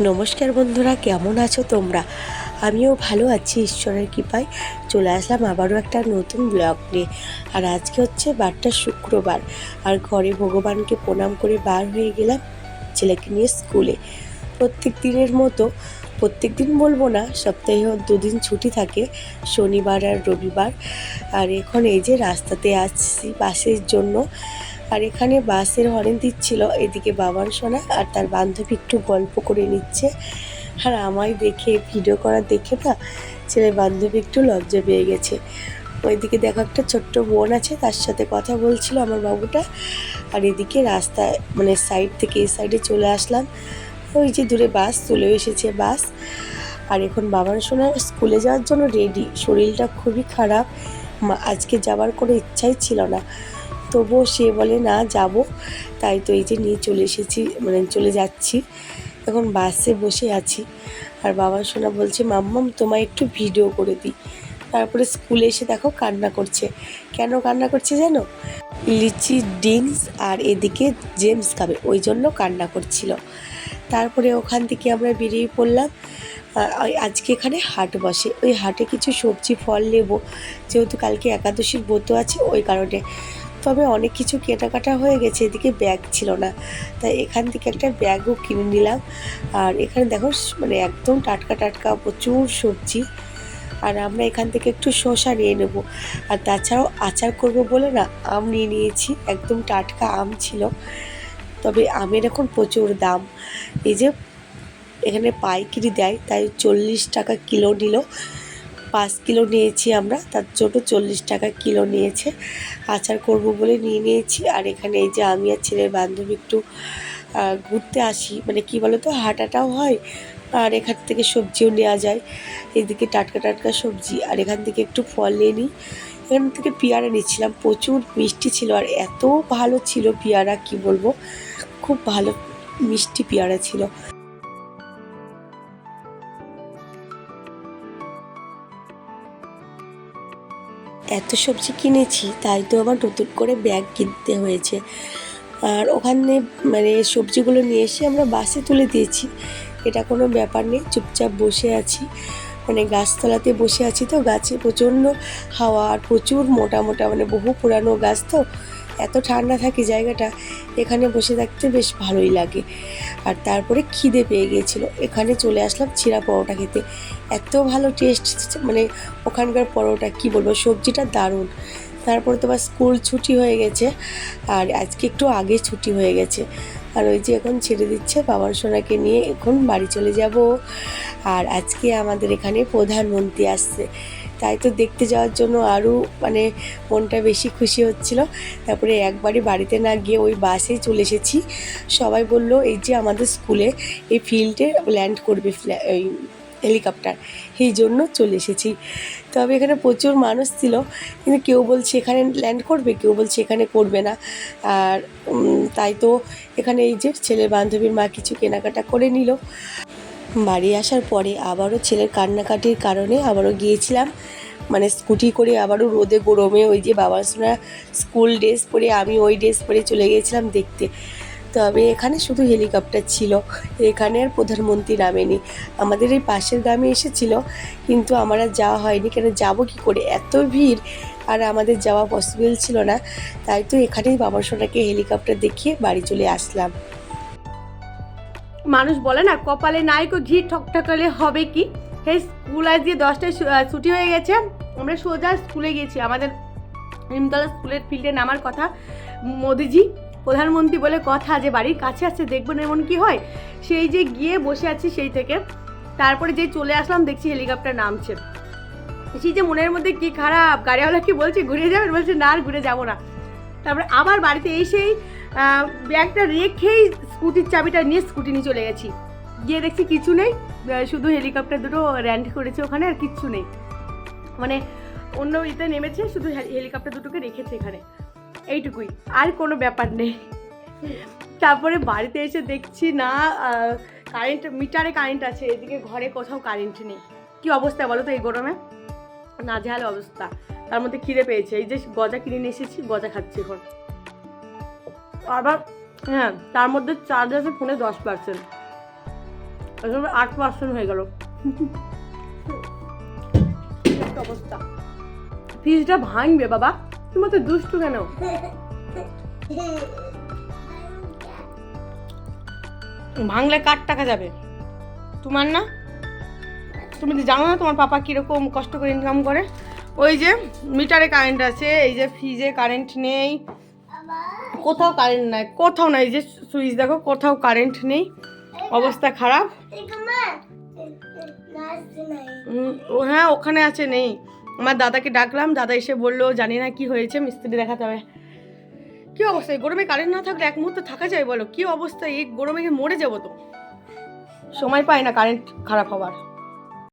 নমস্কার বন্ধুরা, কেমন আছো তোমরা? আমিও ভালো আছি, ঈশ্বরের কৃপায়। চলে আসলাম আবারও একটা নতুন ব্লগ নিয়ে। আর আজকে হচ্ছে বারটা শুক্রবার। আর ঘরে ভগবানকে প্রণাম করে বার হয়ে গেলাম ছেলেকে নিয়ে স্কুলে। প্রত্যেক দিনের মতো, প্রত্যেক দিন বলব না, সপ্তাহে দুদিন ছুটি থাকে, শনিবার আর রবিবার। আর এখন এই যে রাস্তাতে আসছি বাসের জন্য আর এখানে বাসের হরেন দিচ্ছিল, এদিকে বাবার সোনা আর তার বান্ধবী একটু গল্প করে নিচ্ছে। আর আমায় দেখে ভিডিও করা দেখে না, ছেলের বান্ধবী একটু লজ্জা পেয়ে গেছে। ওইদিকে দেখো একটা ছোট্ট বোন আছে, তার সাথে কথা বলছিল আমার বাবুটা। আর এদিকে রাস্তায় মানে সাইড থেকে এই সাইডে চলে আসলাম। ওই যে দূরে বাস চলে এসেছে বাস। আর এখন বাবার সোনা স্কুলে যাওয়ার জন্য রেডি শরীরটা খুবই খারাপ। আজকে যাওয়ার কোনো ইচ্ছাই ছিল না। তবুও সে বলে, না, যাব। তাই তো এই যে নিয়ে চলে এসেছি মানে চলে যাচ্ছি। এখন বাসে বসে আছি। আর বাবা সোনা বলছে, মাম্মাম, তোমায় একটু ভিডিও করে দিই। তারপরে স্কুলে এসে দেখো কান্না করছে। কেন কান্না করছে জানো? লিচি ডিংস আর এদিকে জেমস খাবে, ওই জন্য কান্না করছিল। তারপরে ওখান থেকে আমরা বেরিয়ে পড়লাম। আজকে এখানে হাট বসে। ওই হাটে কিছু সবজি, ফল নেব যেহেতু কালকে একাদশীর ব্রত আছে, ওই কারণে তবে অনেক কিছু কেনাকাটা হয়ে গেছে, এদিকে ব্যাগ ছিল না। তাই এখান থেকে একটা ব্যাগও কিনে নিলাম। আর এখানে দেখো মানে একদম টাটকা টাটকা প্রচুর সবজি। আর আমরা এখান থেকে একটু শসা নিয়ে নেব। আর তাছাড়াও আচার করব বলে না, আম নিয়ে নিয়েছি। একদম টাটকা আম ছিল। তবে আমের এখন প্রচুর দাম। এই যে, এখানে পাইকিরি দেয়, তাই চল্লিশ টাকা কিলো নিল। পাঁচ কিলো নিয়েছি আমরা, তার জন্য চল্লিশ টাকা কিলো নিয়েছে। আচার করব বলে নিয়ে নিয়েছি। আর এখানে এই যে আমি আর ছেলের বান্ধবী একটু ঘুরতে আসি। মানে কি বলো তো হাঁটাটাও হয়, আর এখান থেকে সবজিও নেওয়া যায়। এদিকে টাটকা টাটকা সবজি, আর এখান থেকে একটু ফল নিয়ে নিই। এখান থেকে পেয়ারা নিচ্ছিলাম, প্রচুর মিষ্টি ছিল। আর এত ভালো ছিল পেয়ারা, কি বলব, খুব ভালো মিষ্টি পেয়ারা ছিল। এত সবজি কিনেছি, তাই তো আবার নতুন করে ব্যাগ কিনতে হয়েছে। আর ওখানে মানে সবজিগুলো নিয়ে এসে আমরা বাসে তুলে দিয়েছি। এটা কোনো ব্যাপার নেই, চুপচাপ বসে আছি। মানে গাছতলাতে বসে আছি তো, গাছে প্রচণ্ড হাওয়া আর প্রচুর মোটা মোটা মানে বহু পুরানো গাছ তো। এত ঠান্ডা থাকে জায়গাটা, এখানে বসে থাকতে বেশ ভালোই লাগে। আর তারপরে খিদে পেয়ে গিয়েছিল। এখানে চলে আসলাম ছিঁড়া পরোটা খেতে। এত ভালো টেস্ট মানে ওখানকার পরোটা, কি বলব, সবজিটা দারুণ। তারপরে তোমার স্কুল ছুটি হয়ে গেছে, আর আজকে একটু আগে ছুটি হয়ে গেছে। আর ওই যে এখন ছেড়ে দিচ্ছে বাবার সোনাকে নিয়ে, এখন বাড়ি চলে যাব। আর আজকে আমাদের এখানে প্রধানমন্ত্রী আসছে। তাই তো দেখতে যাওয়ার জন্য আরও মানে মনটা বেশি খুশি হচ্ছিল। তারপরে একবারই বাড়িতে না গিয়ে ওই বাসেই চলে এসেছি। সবাই বলল, এই যে আমাদের স্কুলে এই ফিল্ডে ল্যান্ড করবে ওই হেলিকপ্টার, সেই জন্য চলে এসেছি। তবে এখানে প্রচুর মানুষ ছিল, কিন্তু কেউ বলছে এখানে ল্যান্ড করবে, কেউ বলছে এখানে করবে না। আর তাই তো এখানে এই যে ছেলের বান্ধবীর মা কিছু কেনাকাটা করে নিল। বাড়ি আসার পরে আবারও ছেলের কান্নাকাটির কারণে আবারও গিয়েছিলাম। মানে স্কুটি করে আবারও রোদে গরমে ওই যে বাবার সোনা স্কুল ড্রেস পরে আমি ওই ড্রেস পরে চলে গিয়েছিলাম দেখতে। তবে এখানে শুধু হেলিকপ্টার ছিল, এখানে আর প্রধানমন্ত্রী নামেনি। আমাদের এই পাশের গ্রামে এসেছিল, কিন্তু আমার আর যাওয়া হয়নি। কেন, যাব কি করে? এত ভিড় আর আমাদের যাওয়া পসিবল ছিল না। তাই তো এখানেই বাবার সোনাকে হেলিকপ্টার দেখিয়ে বাড়ি চলে আসলাম। মানুষ বলে না, কপালে নাই কো ঘি ঠকঠকালে হবে কি? সেই স্কুল আজ দিয়ে দশটায় ছুটি হয়ে গেছে, আমরা সোজা স্কুলে গেছি। আমাদের নিমতলা স্কুলের ফিল্ডে নামার কথা মোদিজি, প্রধানমন্ত্রী বলে কথা যে বাড়ির কাছে আছে দেখবেন এমন কি হয়? সেই যে গিয়ে বসে আছি সেই থেকে। তারপরে যে চলে আসলাম, দেখছি হেলিকপ্টার নামছে। সেই যে মনের মধ্যে কি খারাপ, গাড়িওয়ালা কি বলছে, ঘুরে যাবেন বলছে, না আর ঘুরে যাব না। তারপরে আবার বাড়িতে এসেই ব্যাগটা রেখেই স্কুটির চাবিটা নিয়ে স্কুটি নিয়ে চলে গেছি। গিয়ে দেখছি কিছু নেই। শুধু হেলিকপ্টার দুটো র্যান্ড করেছে ওখানে আর কিচ্ছু নেই। মানে অন্য ইতে নেমেছে, শুধু হেলিকপ্টার দুটোকে রেখেছে এখানে। এইটুকুই, আর কোনো ব্যাপার নেই। তারপরে বাড়িতে এসে দেখছি, না কারেন্ট মিটারে কারেন্ট আছে, এদিকে ঘরে কোথাও কারেন্ট নেই। কি অবস্থা বলো তো এই গরমে? নাজেহাল অবস্থা। তার মধ্যে খিদে পেয়েছে। এই যে গজা কিনে নিয়ে এসেছি, গজা খাচ্ছি এখন। আবার হ্যাঁ তার মধ্যে চার্জ আছে ফোনে দশ পার্সেন্ট একেবারে আট পার্সেন্ট হয়ে গেল। অবস্থা? ফ্রিজটা ভাঙবে বাবা। তুমি তো দুষ্টু কেন? ভাঙলে কার টাকা যাবে? তোমার না? তুমি তো জানো না তোমার পাপা কীরকম কষ্ট করে ইনকাম করে। ওই যে মিটারে কারেন্ট আছে এই যে ফ্রিজে কারেন্ট নেই। কোথাও কারেন্ট নাই, কোথাও নাই, যে সুইচ দেখো, কোথাও কারেন্ট নেই, অবস্থা খারাপ। হ্যাঁ ওখানে আছে, নেই। আমার দাদাকে ডাকলাম, দাদা এসে বলল, জানি না কি হয়েছে, মিস্ত্রি দেখাতে হবে। কি অবস্থা? এই গরমে কারেন্ট না থাকলে এক মুহূর্তে থাকা যায় বলো? কি অবস্থা? এই গরমে মরে যাব তো। সময় পায় না কারেন্ট খারাপ হওয়ার।